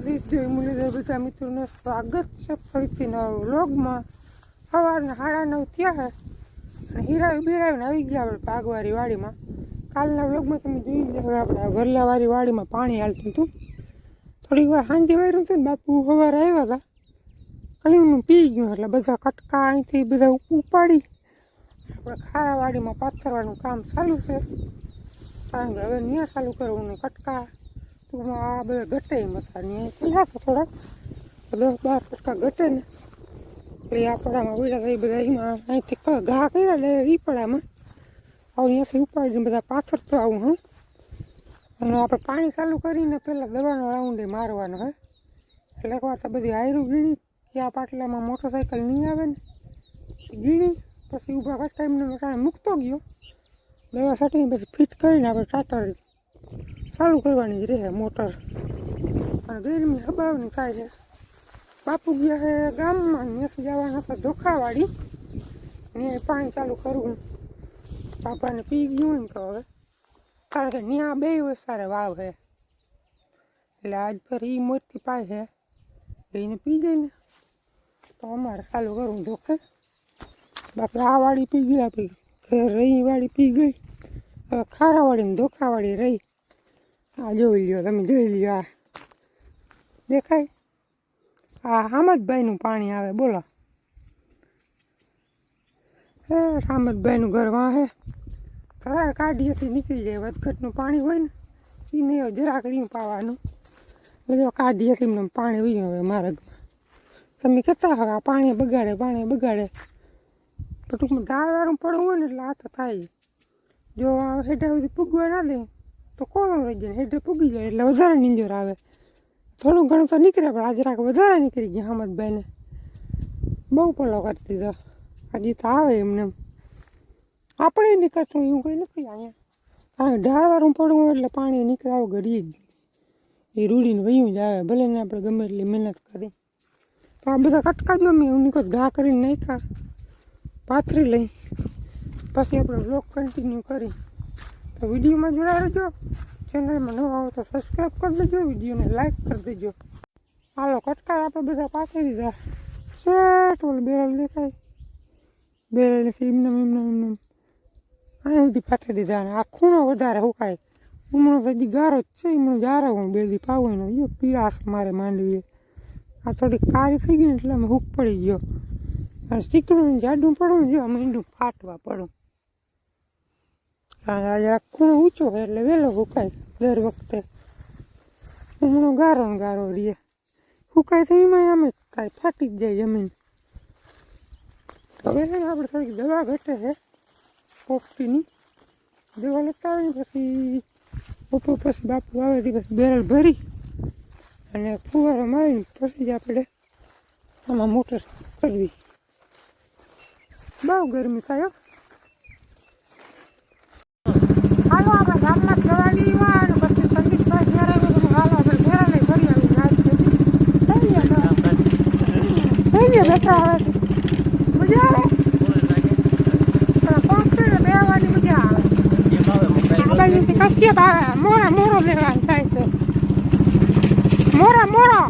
રામ જય મુરલીધર બધા મિત્રોને સ્વાગત છે ફરીથી નવા વ્લોગમાં. સવારના સાડા નવ થયા અને હીરાવી બિરાવીને આવી ગયા આપણે પાગવારી વાડીમાં. કાલના વ્લોગમાં તમે જોઈ લે આપણે વરલાવારી વાડીમાં પાણી હાલતું હતું. થોડીક વાર સાંજે વાર્યું હતું ને બાપુ સવારે આવ્યા હતા. કયું પી ગયું એટલે બધા કટકા અહીંથી બધા ઉપાડી. આપણે ખારાવાડીમાં પાથરવાનું કામ ચાલુ છે. કારણ કે હવે ન્યા ચાલુ કરવાનું કટકા. ટૂંકમાં આ બધા ઘટે મતા ત્યાં થયા હતા થોડા. દસ બાર ટકા ઘટે ને. એટલે આ પડામાં બોલ્યા હતા. એ બધા એમાં અહીંથી ઘા કર્યા લે એ પડામાં. અહીંયાથી ઉપાડીને બધા પાથરતો આવું, હા. અને આપણે પાણી ચાલુ કરીને પહેલાં દવાનો રાઉન્ડ મારવાનો, હે. એટલે એકવાર તો બધી આયરું ગીણી. કે આ પાટલામાં મોટરસાઇકલ નહીં આવે ને. ગીણી. પછી ઊભા કરતા એમને મૂકતો ગયો. દવા છાંટીને પછી ફિટ કરીને આપણે સ્ટાર્ટર ચાલુ કરવાની જ રહે મોટર. અને ગરમી હબાવની થાય છે. બાપુ ગયા છે ગામમાં ત્યાંથી જવાના હતા ધોખાવાળી. ત્યાં પાણી ચાલુ કરવું બાપાને પી ગયું ને તો હવે. કારણ કે ત્યાં બે વસારે વાવ છે એટલે આજ પર એ મોતી પાય છે એને પી જાય ને. તો અમારે ચાલુ કરવું ધોખે. બાપા આ વાળી પી ગઈ આપી ઘર રહી વાળી પી ગઈ. હવે ખારાવાળી ને ધોખાવાળી રહી. આ જોઈ લ્યો, તમે જોઈ લ્યો આ. દેખાય? આ હામદભાઈનું પાણી આવે, બોલો. હે, હામદભાઈનું ઘર વાં હે. કરાર કાઢીએથી નીકળી જાય, વધઘટનું પાણી હોય ને એ નહીં જરાક રીમ પાવાનું. એટલે કાઢીએથી એમને પાણી વીયું હવે માર્ગમાં તમે કહેતા હવે આ પાણી બગાડે પાણી બગાડે. તો ટૂંકમાં ડાળવાળું પડવું હોય ને એટલે આ તો થાય. જો હેઠા સુધી પૂગવા ના દે. તો કોણ રહી ગયો હેઠે પૂગી જાય એટલે વધારે નીંજોર આવે. થોડું ઘણું તો નીકળે, પણ આજે રાખ વધારે નીકળી ગયા હમદભાઈને. બહુ પલો કરી દીધો. હજી તો આવે એમને એમ. આપણે નીકળતું એવું કંઈ નથી અહીંયા. કારણ કે ઢાળવાળું પડવું એટલે પાણી નીકળે, આવું ઘડીએ જ. એ રૂડીને વયું જ આવે, ભલે ને આપણે ગમે એટલી મહેનત કરી. તો આ બધા કટકા જો મેં હું નીકળ, ઘા કરીને નાખ્યા. પાથરી લઈ. પછી આપણે બ્લોક કન્ટિન્યુ કરી. તો વિડીયોમાં જોડાઈ રહેજો. ચેનલમાં નવો આવો તો સબસ્ક્રાઈબ કરી દેજો. વિડીયોને લાઈક કરી દેજો. હાલો, કટકાર આપણે બધા પાછી દીધા. સેટ ઓલું બેરલ દેખાય. બેરલથી એમને એમને એમને અહીં સુધી પાછી દીધા અને આ ખૂણો વધારે હુકાય ઉમણો તો ગારો જ છે, એમણો જારો હું બે દી પાવું એનો જો પીળાશ મારે માંડવીએ આ થોડી કાળી થઈ ગઈ ને એટલે અમે હુક પડી ગયો. અને ચીકણું જાડું પડું જો અમે ઈંડું ફાટવા પડું. આજે આ ખૂણો ઊંચો હોય એટલે વહેલો હુકાય દર વખતે. હમણાં ગારો ગારો રે હુકાય તો એમાં અમે કાંઈ ફાટી જ જાય જમીન. હવે છે ને આપણે થોડીક દવા ઘટે છે, પોપટીની. દવા લેતા આવીને પછી બપોર પછી બાપુ આવે તે પછી બેરલ ભરી અને ફુવારો મારીને પછી જ આપણે આમાં મોટર કરવી. બહુ ગરમી થાય કશ્યપ આવે મોરા મોરો લેવાનું થાય છે. મોરા મોરો.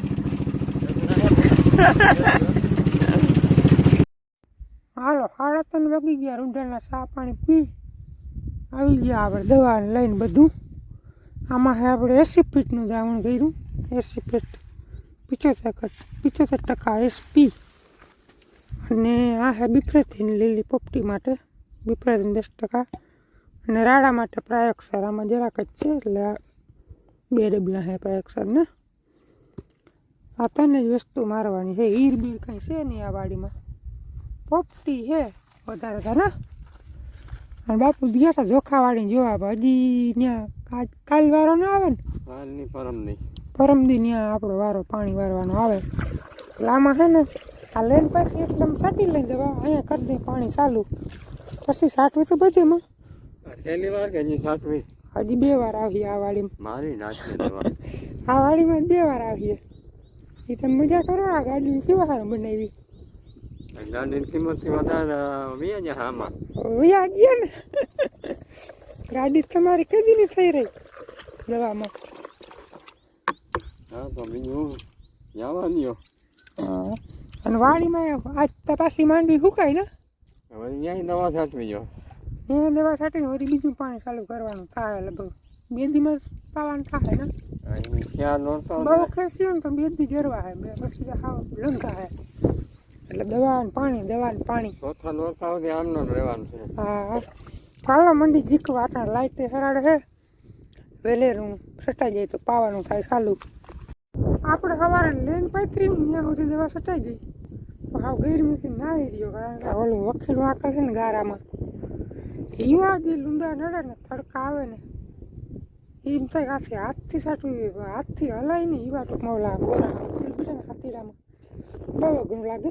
હાલો સાડા ત્રણ વાગી ગયા રૂંઢાના ચા પાણી પી. આવી ગયા આપણે દવા લઈને બધું. આમાં હે આપણે એસી ફીટનું દ્રાવણ કર્યું. એસી ફીટ પિચોતેર પિચોતેર ટકા એસપી. અને આ હે બિફ્રેથીન લીલી પોપટી માટે બિફ્રેથીન દસ ટકા. અને રાડા માટે પ્રાયોક્ષર આમાં જરાક જ છે, એટલે આ બે ડબલા હે પ્રાયોક્ષરને આ તને જ વસ્તુ મારવાની છે ઈર બીર કંઈ છે નહીં આ વાડીમાં. પોપટી છે વધારે ના અને બાપુ ગયા હતા જોખાવાળી જોવા હજી ત્યાં કાલ વારો ના આવે ને? પરમ નહીં. પરમદી ત્યાં આપણો વારો પાણી વારવાનો આવે. એટલે આમાં છે ને આ લેન પછી એકદમ સાટી લઈ દેવા અહીંયા કરી દે પાણી ચાલુ. પછી સાટવી તો બધીમાં છેલ્લી વાર કે હજી સાતમી હજી બે વાર આવીએ આ વાડીમાં. મારી નાખી આ વાડીમાં બે વાર આવીએ. એ તમે મજા કરો આ ગાડી કેવા સારું બનાવી? ગાડીની કિંમતથી વધારે વ્યાજ આમાં વયા ગયા ને ગાડી તમારી કદીની થઈ રહી દવામાં હા તો બીજું જવાનું. અને વાડીમાં આજ તપાસી માંડવી સુકાય ને હવે અહીંયા દવા છાંટવી જો અહીંયા દવા છાંટીને વળી બીજું પાણી ચાલુ કરવાનું થાય લગભગ બે દીમાં પાવાનું થાય ને બહુ ખેંચ્યું ને તો બે દી ગરવા હે પછી લંકા હે એટલે દવા ને પાણી દવા ને પાણી ચોથા નોરતા સુધી આમનો રહેવાનું છે. હા પાલા મંડી જીકવા આટા લાઈટ હરાડે છે વેલેરું સટાઈ જાય તો પાવાનું થાય ચાલુ આપણે સવારે લેન પાથરી ત્યાં સુધી દવા સટાઈ ગઈ. તો હાવ ગરમીથી નાહી રહ્યો કારણ કે ઓલું વખીલું આકલ છે ને ગારામાં. એવા જે લૂંદા નડે ને તડકા આવે ને એમ થાય કે હાથથી સાટવી સાટું હાથથી હલાવીને ને એવા ટૂંકમાં ઓલા ગોરા બીજા ને હાથીડામાં. બહુ અઘરું લાગે.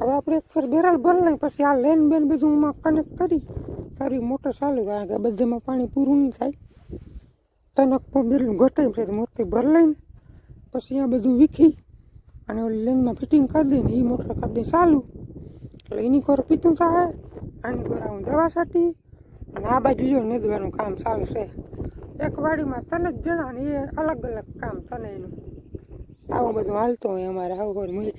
હવે આપણે એક ફેર બેરલ ભરી લઈ, પછી આ લેન બેન બધું માં કનેક્ટ કરી કરી મોટર ચાલુ, કારણ કે બધામાં પાણી પૂરું નહીં થાય. તનક બેરલું ઘટાઈ છે મોટી ભરી લઈને, પછી આ બધું વીખી, અને ઓલી લેનમાં ફિટિંગ કરી દઈને એ મોટર કરી દઈ ચાલુ. એટલે એની કોર પીતું થાય, આની કોર હું દવા છાંટી, અને આ બાજુ જો નેદવાનું કામ ચાલુ છે. એક વાડીમાં તને જ જણા ને એ અલગ અલગ કામ તને એનું. આવું બધું હાલતો હોય અમારે, આવું હોય મુઈ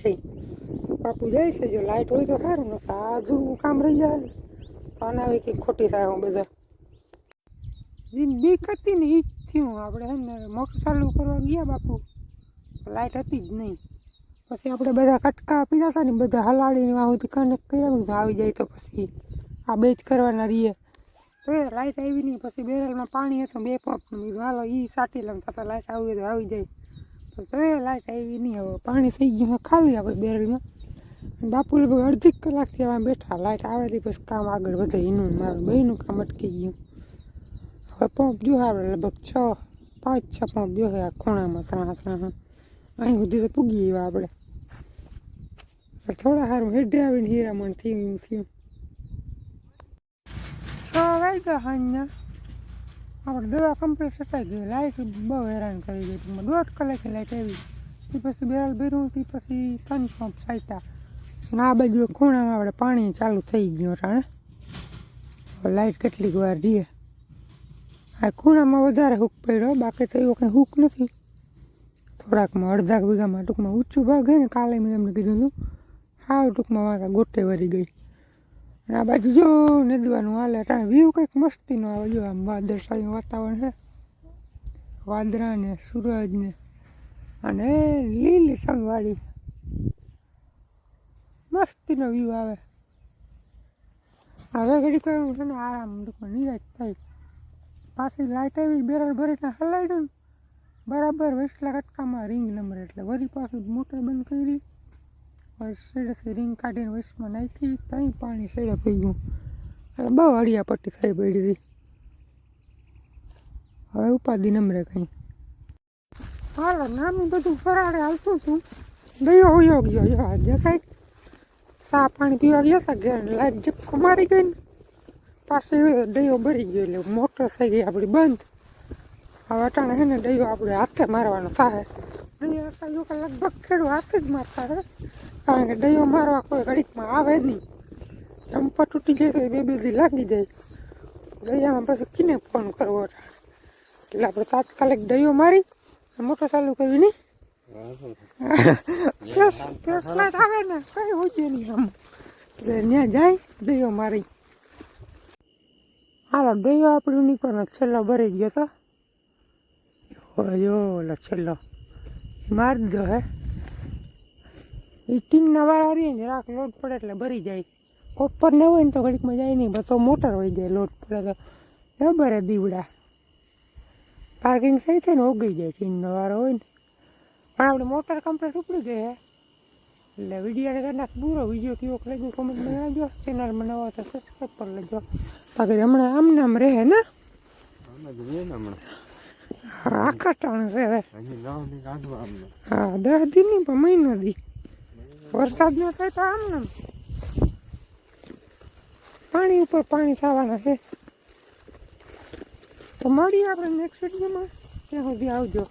બાપુ જાય છે, જો લાઇટ હોય તો સારું ને આજુ કામ રહી જાય. તો આના આવી કંઈક ખોટી થાય હું બધા. બીક હતી ને એ જ થયું. આપણે હે ને મોટર ચાલુ કરવા ગયા બાપુ. લાઇટ હતી જ નહીં. પછી આપણે બધા કટકા પીડાતા ને બધા હલાડીને આ સુધી કનેક્ટ કર્યા બધું આવી જાય તો પછી આ બે જ કરવાના રહીએ તો એ લાઇટ આવી નહીં, પછી બેરલમાં પાણી હતું, બે પંપ બીજું હાલો એ સાટી લઉં થતા લાઇટ આવી તો આવી જાય. તો એ લાઇટ આવી નહીં હવે. પાણી થઈ ગયું ખાલી આપણે બેરલમાં. બાપુ લગભગ અડધી કલાકથી હવે બેઠા લાઇટ આવે તે પછી કામ આગળ વધે, એનું મારું, બેયનું કામ અટકી ગયું. હવે પંપ જો આપણે લગભગ છ, પાંચ, છ પંપ જો આ ખૂણામાં ત્રણ ત્રણ અહીં સુધી તો પૂગી ગયા આપણે. થોડા સારું હેડે આવીને હીરામણ થયું થયું. છ વાગ્યા સાંજના આપણે દવા કમ્પ્લીટ સટાઈ ગઈ. લાઇટ બહુ હેરાન કરી ગઈ. દોઢ કલાકે લાઇટ આવી. તે પછી બેરલ ભર્યું તે પછી ત્રણ પંપ સાઈટા અને આ બાજુ ખૂણામાં આપણે પાણી ચાલુ થઈ ગયું રાણે લાઇટ કેટલીક વાર રીએ આ ખૂણામાં વધારે હૂક પડ્યો બાકી તો એવો કંઈ હૂક નથી. થોડાકમાં અડધાક વીઘામાં ટૂંકમાં ઊંચું ભાગ હોય ને, કાલે મેં તમને કીધું હતું. હાવ ટૂંકમાં મારા ગોટે વરી ગઈ. અને આ બાજુ જો નદવાનું હાલે, ટાણે વ્યૂ કંઈક મસ્તીનો આવે. જો આમ વાદળછાયું વાતાવરણ છે. વાદરા ને સૂરજ ને, અને લીલી સમવાળી મસ્તીનો વ્યૂ આવે. હવે ઘડી કરવું છે ને આરામ ટૂંકમાં નિરાશ થાય પાછી લાઇટ આવી બેરલ ભરીને હલાવી ને બરાબર વસલા કટકામાં રિંગ નંબર એટલે વળી પાછું મોટર બંધ કરી. શેડેથી રિંગ કાઢીને વસમાં નાખી ત્યાં પાણી શેડે પી ગયું. એટલે બહુ હળિયા પટ્ટી થઈ પડી હતી. હવે ઉપાધિ નંબરે કંઈ. હાલો નામી બધું ફરાડે હાલતું છું ગયો જો આ દેખાય. ચા પાણી પીવા ગયા હતા ઘેર લાઈટ ઝપકો મારી ગઈ ને. પાછી ડયો ભરી ગયો એટલે મોટર થઈ ગઈ આપણી બંધ. હવે અટાણે છે ને ડયો આપણે હાથે મારવાનો થાય. ડયો હતા લોકો લગભગ ખેડૂ હાથે જ મારતા હે. કારણ કે ડયો મારવા કોઈ ઘડીકમાં આવે જ નહીં. ચંપા તૂટી જાય તો બે બે દી લાગી જાય. દયામાં પછી કિને ફોન કરવો એટલે આપણે તાત્કાલિક ડયો મારી મોટર ચાલુ કરવી નહીં. લાઈટ આવે ને, કઈ હોય નહીં આમ. એટલે ત્યાં જાય, દયો મારી. હાલો, દયો આપણે નીકળનો, છેલ્લો ભરી ગયો તો. ઓયો, ઓલો છેલ્લો. મારી દીધો હે. એ ટીમના વાળા રહીએ ને રાખ લોટ પડે એટલે ભરી જાય. કોપર ન હોય ને તો ઘડીકમાં જાય નહીં તો મોટર હોય જાય, લોટ પડે તો. બરાબર દીવડા. પાર્કિંગ થઈ થાય ને ઓગી જાય ટીમનો વાળો હોય ને. પણ આપણે મોટર કમ્પ્લેટ ઉપડી ગઈ હે એટલે વિડીયોને કદાચ પૂરો વીડિયો કેવો લાગ્યો કોમેન્ટમાં જણાવજો. ચેનલમાં નવા તો સબસ્ક્રાઈબ કરી લેજો. બાકી હમણાં આમ નામ રહે ને? ને આખા ટાણ છે હવે. ની હા દસ દિન નહીં પણ મહિનો દી. વરસાદ ન થાય તો આમ નામ પાણી ઉપર પાણી થવાના છે. તો મળીએ આપણે નેક્સ્ટ વિડીયોમાં ત્યાં સુધી આવજો.